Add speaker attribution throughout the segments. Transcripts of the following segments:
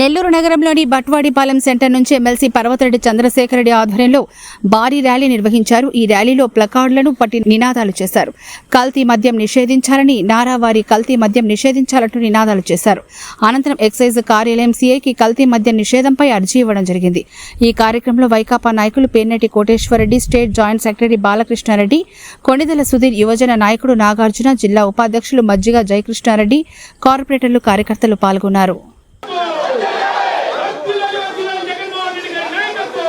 Speaker 1: నెల్లూరు నగరంలోని బట్వాడిపాలెం సెంటర్ నుంచి ఎమ్మెల్సీ పర్వతరెడ్డి చంద్రశేఖర్ రెడ్డి ఆధ్వర్యంలో భారీ ర్యాలీ నిర్వహించారు. ఈ ర్యాలీలో ప్లకార్డులను పట్టి నినాదాలు చేశారు. కల్తీ మద్యం నిషేధించాలని నారావారి కల్తీ మద్యం నిషేధించాలంటూ నినాదాలు చేశారు. అనంతరం ఎక్సైజ్ కార్యాలయం సీఐకి కల్తీ మద్యం నిషేధంపై అర్జీ ఇవ్వడం జరిగింది. ఈ కార్యక్రమంలో వైకాపా నాయకులు Pernati Koteswarareddy state joint secretary Balakrishnareddy Konidala Sudheer యువజన నాయకుడు నాగార్జున జిల్లా ఉపాధ్యక్షులు మజ్జిగ జయకృష్ణారెడ్డి కార్పొరేటర్లు కార్యకర్తలు పాల్గొన్నారు
Speaker 2: జగన్మోహన్ రెడ్డి గారి నాయకత్వం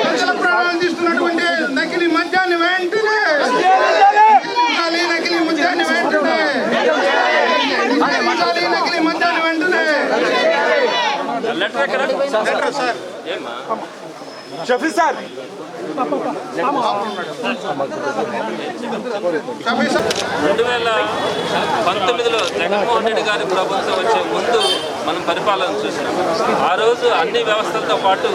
Speaker 3: ప్రజల ప్రాణాలు తీస్తున్నటువంటి నకిలీ మద్యాన్ని వెంటనే నిషేధించాలి నకిలీ మద్యాన్ని వెంటనే నిషేధించాలి నకిలీ మద్యాన్ని వెంటనే లెటర్ సార్
Speaker 2: షఫీ సార్.
Speaker 4: రెండు వేల పంతొమ్మిదిలో జగన్మోహన్ రెడ్డి గారి ప్రభుత్వం వచ్చే ముందు మనం పరిపాలన చూసినాం. ఆ రోజు అన్ని వ్యవస్థలతో పాటు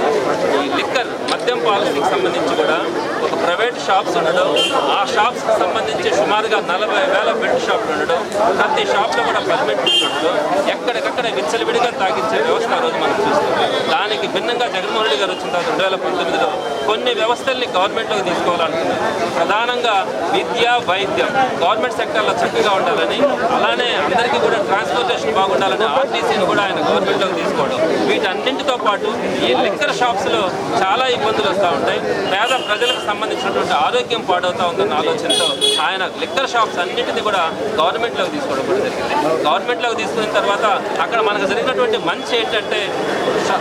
Speaker 4: ఈ లిక్కర్ మద్యం పాలసీకి సంబంధించి కూడా ఒక ప్రైవేట్ షాప్స్ ఉండడం ఆ షాప్స్కి సంబంధించి సుమారుగా నలభై వేల బెల్ట్ షాపులు ఉండడం ప్రతి షాప్లో కూడా పర్మిట్ ఉండడం ఎక్కడికక్కడ విచ్చలవిడిగా తాగించే వ్యవస్థ రోజు మనం చూస్తాం దానికి భిన్నంగా జగన్మోహన్ రెడ్డి గారు వచ్చిన తర్వాత రెండు వేల పంతొమ్మిదిలో కొన్ని వ్యవస్థల్ని గవర్నమెంట్లోకి తీసుకోవాలనుకున్నారు ప్రధానంగా విద్య వైద్యం. గవర్నమెంట్ సెక్టర్లో చక్కగా ఉండాలని అలానే అందరికీ కూడా ట్రాన్స్పోర్టేషన్ బాగుండాలని ఆర్టీసీని కూడా ఆయన గవర్నమెంట్లోకి తీసుకోవడం. వీటన్నింటితో పాటు ఈ లిక్కర్ షాప్స్లో చాలా ఇబ్బందులు వస్తూ ఉంటాయి. పేద ప్రజలకు సంబంధించినటువంటి ఆరోగ్యం పాడవుతూ ఉందన్న ఆలోచనతో ఆయన లిక్కర్ షాప్స్ అన్నింటినీ కూడా గవర్నమెంట్లోకి తీసుకోవడం కూడా జరిగింది. గవర్నమెంట్లోకి తీసుకున్న తర్వాత అక్కడ మనకు జరిగినటువంటి మంచి ఏంటంటే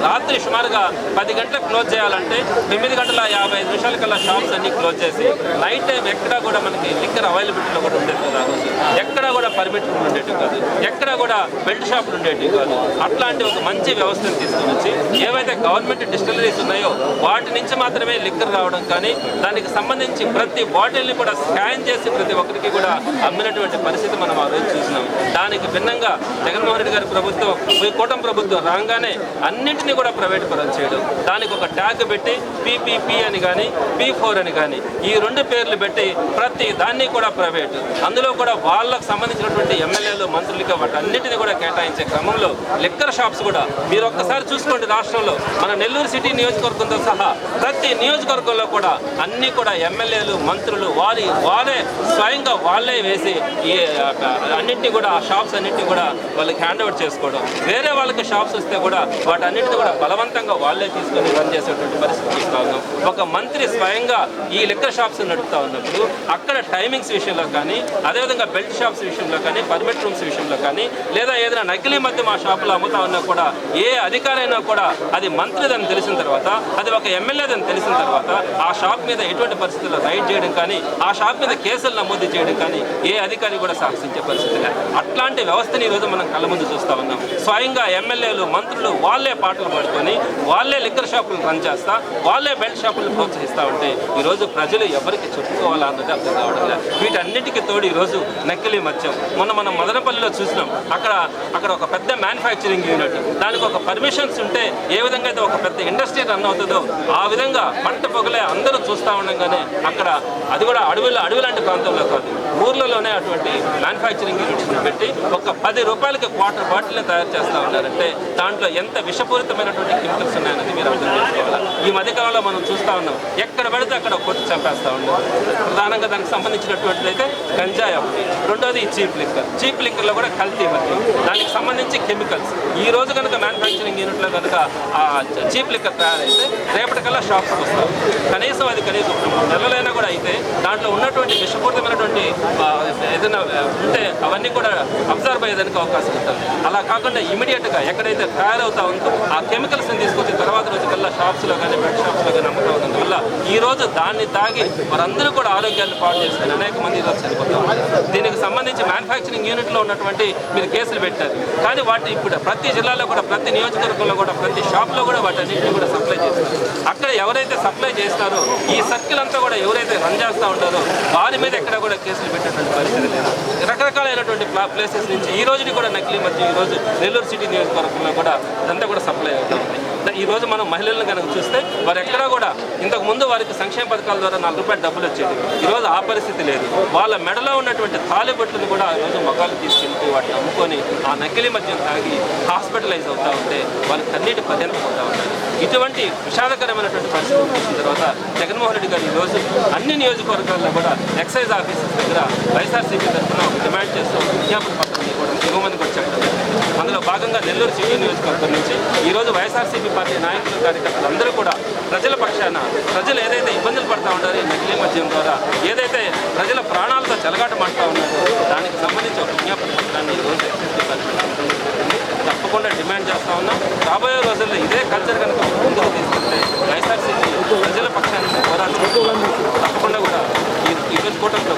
Speaker 4: రాత్రి సుమారుగా పది గంటలకు క్లోజ్ చేయాలంటే తొమ్మిది గంటల యాభై ఐదు నిమిషాల కల్లా షాప్స్ అన్ని క్లోజ్ చేసి నైట్ టైం ఎక్కడా కూడా మనకి లిక్కర్ అవైలబిలిటీలో కూడా ఉండేది కాదు. ఎక్కడ ఎక్కడా కూడా పర్మిట్ ఉండేటివి కాదు. ఎక్కడా కూడా బెల్ట్ షాపులు ఉండేటివి కాదు. అట్లాంటి ఒక మంచి వ్యవస్థను తీసుకొని వచ్చి ఏవైతే గవర్నమెంట్ డిస్టిలరీస్ ఉన్నాయో వాటి నుంచి మాత్రమే లిక్కర్ రావడం కానీ దానికి సంబంధించి ప్రతి బాటిల్ని కూడా స్కాన్ చేసి ప్రతి ఒక్కరికి కూడా అమ్మినటువంటి పరిస్థితి మనం ఆ రోజు చూసినాం. దానికి భిన్నంగా జగన్మోహన్ రెడ్డి గారి ప్రభుత్వం ఈ కూటమి ప్రభుత్వం రాగానే అన్నింటినీ కూడా ప్రైవేట్ పరం చేయడం. దానికి ఒక ట్యాగ్ పెట్టి పీపీ పి అని కానీ పీ ఫోర్ అని కానీ ఈ రెండు పేర్లు పెట్టి ప్రతి దాన్ని కూడా ప్రైవేట్. అందులో కూడా వాళ్ళకు సంబంధించినటువంటి ఎమ్మెల్యేలు మంత్రులకి వాటన్నిటిని కూడా కేటాయించే క్రమంలో లిక్కర్ షాప్స్ కూడా మీరు ఒక్కసారి చూసుకోండి రాష్ట్రంలో. మన నెల్లూరు సిటీ నియోజకవర్గంతో సహా ప్రతి నియోజకవర్గంలో కూడా అన్ని కూడా ఎమ్మెల్యేలు మంత్రులు వారి వారే స్వయంగా వాళ్ళే వేసి ఈ అన్నింటినీ కూడా ఆ షాప్స్ అన్నింటినీ కూడా వాళ్ళకి హ్యాండ్ ఓవర్ చేసుకోవడం. వేరే వాళ్ళకి షాప్స్ వస్తే కూడా వాటన్నిటిని కూడా బలవంతంగా వాళ్ళే తీసుకొని రన్ చేసేటువంటి పరిస్థితి చూస్తా ఒక మంత్రి స్వయంగా ఈ లిక్కర్ షాప్స్ నడుపుతా ఉన్నప్పుడు అక్కడ టైమింగ్స్ విషయంలో కానీ అదేవిధంగా బెల్ట్ షాప్స్ విషయంలో కానీ పర్మిట్ రూమ్స్ విషయంలో కానీ లేదా ఏదైనా నకిలీ మధ్య మా షాపులో అమ్ముతా ఉన్నా కూడా ఏ అధికారైనా కూడా అది మంత్రిదని తెలిసిన తర్వాత అది ఒక ఎమ్మెల్యేదని తెలిసిన తర్వాత ఆ షాప్ మీద ఎటువంటి పరిస్థితుల్లో రైడ్ చేయడం కానీ ఆ షాప్ మీద కేసులు నమోదు చేయడం కానీ ఏ అధికారి కూడా సాహసించే పరిస్థితి లేదు. అట్లాంటి వ్యవస్థని ఈరోజు మనం కళ్ళ ముందు చూస్తా ఉన్నాం. స్వయంగా ఎమ్మెల్యేలు మంత్రులు వాళ్ళే పాటలు పాడుకొని వాళ్ళే లిక్కర్ షాపులు రన్ చేస్తా వాళ్ళే బెల్ట్ షాపులు ప్రోత్సహిస్తా ఉంటే ఈరోజు ప్రజలు ఎవరికి చెప్పుకోవాలా అన్నది అర్థం కావడం లేదు. వీటన్నిటికీ తోడు ఈరోజు నకిలీ మద్యం మొన్న మనం మదనపల్లిలో చూసినాం. అక్కడ అక్కడ ఒక పెద్ద మ్యానుఫ్యాక్చరింగ్ యూనిట్ దానికి ఒక పర్మిషన్స్ ఉంటే ఏ విధంగా అయితే ఒక పెద్ద ఇండస్ట్రీ రన్ అవుతుందో ఆ విధంగా పంట పొగలే అందరూ చూస్తూ ఉండగానే అక్కడ అది కూడా అడవుల అడవి లాంటి ప్రాంతంలో కాదు. ఊర్లలోనే అటువంటి మ్యానుఫ్యాక్చరింగ్ యూనిట్స్ పెట్టి ఒక పది రూపాయలకి క్వార్టర్ బాటిల్ని తయారు చేస్తూ ఉన్నారంటే దాంట్లో ఎంత విషపూరితమైనటువంటి కెమికల్స్ ఉన్నాయన్నది మీరు అర్థం చేసుకోవాలి? ఈ మధ్యకాలంలో మనం చూస్తూ ఉన్నాం. ఎక్కడ పడితే అక్కడ కొట్టి చంపేస్తూ ఉన్నాం. ప్రధానంగా దానికి సంబంధించినటువంటిది అయితే గంజాయి. ఒకటి రెండోది చీప్ లిక్కర్. చీప్ లిక్కర్లో కూడా కల్తీ మద్యం. దానికి సంబంధించి కెమికల్స్. ఈ రోజు కనుక మ్యానుఫ్యాక్చరింగ్ యూనిట్లో కనుక ఆ చీప్ లిక్కర్ తయారైతే రేపటికల్లా షాప్స్కి వస్తాం. కనీసం అది కనీసం నెలలైనా కూడా అయితే దాంట్లో ఉన్నటువంటి విషపూరితమైనటువంటి ఏదైనా ఉంటే అవన్నీ కూడా అబ్జర్వ్ అయ్యేదానికి అవకాశం ఉంటుంది. అలా కాకుండా ఇమీడియట్గా ఎక్కడైతే తయారవుతా ఉందో ఆ కెమికల్స్ని తీసుకొచ్చి తర్వాత రోజు కల్లా షాప్స్లో కానీ బెడ్ షాప్స్లో కానీ అమ్ముతా ఉంటుంది వల్ల ఈ రోజు దాన్ని తాగి వారందరూ కూడా ఆరోగ్యాన్ని పాడు చేసుకుని అనేక మంది ఈరోజు చనిపోతారు దీనికి సంబంధించి మ్యానుఫ్యాక్చరింగ్ యూనిట్లో ఉన్నటువంటి మీరు కేసులు పెట్టారు. కానీ వాటి ఇప్పుడు ప్రతి జిల్లాలో కూడా ప్రతి నియోజకవర్గంలో కూడా ప్రతి షాప్లో కూడా వాటన్నింటినీ కూడా సప్లై చేస్తారు అక్కడ ఎవరైతే సప్లై చేస్తారో ఈ సర్కిల్ అంతా కూడా ఎవరైతే రన్ చేస్తూ ఉంటారో వారి మీద ఎక్కడ కూడా కేసులు పెట్టేటువంటి పరిస్థితి లేదు. రకరకాలైనటువంటి ప్లేసెస్ నుంచి ఈ రోజుని కూడా నకిలీ మధ్య ఈ రోజు నెల్లూరు సిటీ నియోజకవర్గంలో కూడా ఇదంతా కూడా సప్లై అవుతూ ఉంది. ఈ రోజు మనం మహిళలను కనుక చూస్తే వారు ఎక్కడా కూడా ఇంతకు ముందు వారికి సంక్షేమ పథకాల ద్వారా నాలుగు రూపాయలు డబ్బులు వచ్చేది ఈ రోజు ఆ పరిస్థితి లేదు. వాళ్ళ మెడలో ఉన్నటువంటి తాలిబొట్లను కూడా ఆ రోజు మగాళ్ళు తీసుకెళ్తూ వాటిని అమ్ముకొని ఆ నకిలీ మద్యం తాగి హాస్పిటలైజ్ అవుతూ ఉంటే వాళ్ళకి కన్నీటి పర్యంతం పోతూ ఉంటారు ఇటువంటి విషాదకరమైనటువంటి పరిస్థితి వచ్చిన తర్వాత జగన్మోహన్ రెడ్డి గారు ఈరోజు అన్ని నియోజకవర్గాల్లో కూడా ఎక్సైజ్ ఆఫీసర్స్ దగ్గర వైఎస్ఆర్సీపీ తరఫున డిమాండ్ చేస్తూ విజ్ఞాపన పత్రం ఇవ్వడం ఇవ్వమని కూడా చెప్పడం అందులో భాగంగా నెల్లూరు సిటీ నియోజకవర్గం నుంచి ఈరోజు వైఎస్ఆర్సీపీ పార్టీ నాయకులు కార్యకర్తలు అందరూ కూడా ప్రజల పక్షాన ప్రజలు ఏదైతే ఇబ్బందులు పడతా ఉంటారో ఈ నకిలీ మద్యం ద్వారా ఏదైతే ప్రజల ప్రాణాలతో చెలగాటమంటా ఉన్నారో దానికి సంబంధించి ఒక విజ్ఞాపన పత్రాన్ని ఈరోజు తప్పకుండా డిమాండ్ చేస్తా ఉన్నాం. రాబోయే రోజుల్లో ఇదే కల్చర్ కనుక ముందుకు తీసుకుంటే వైఎస్ఆర్సీపీ ప్రజల పక్షాన్ని తప్పకుండా కూడా ఈరోజు కూటమిలో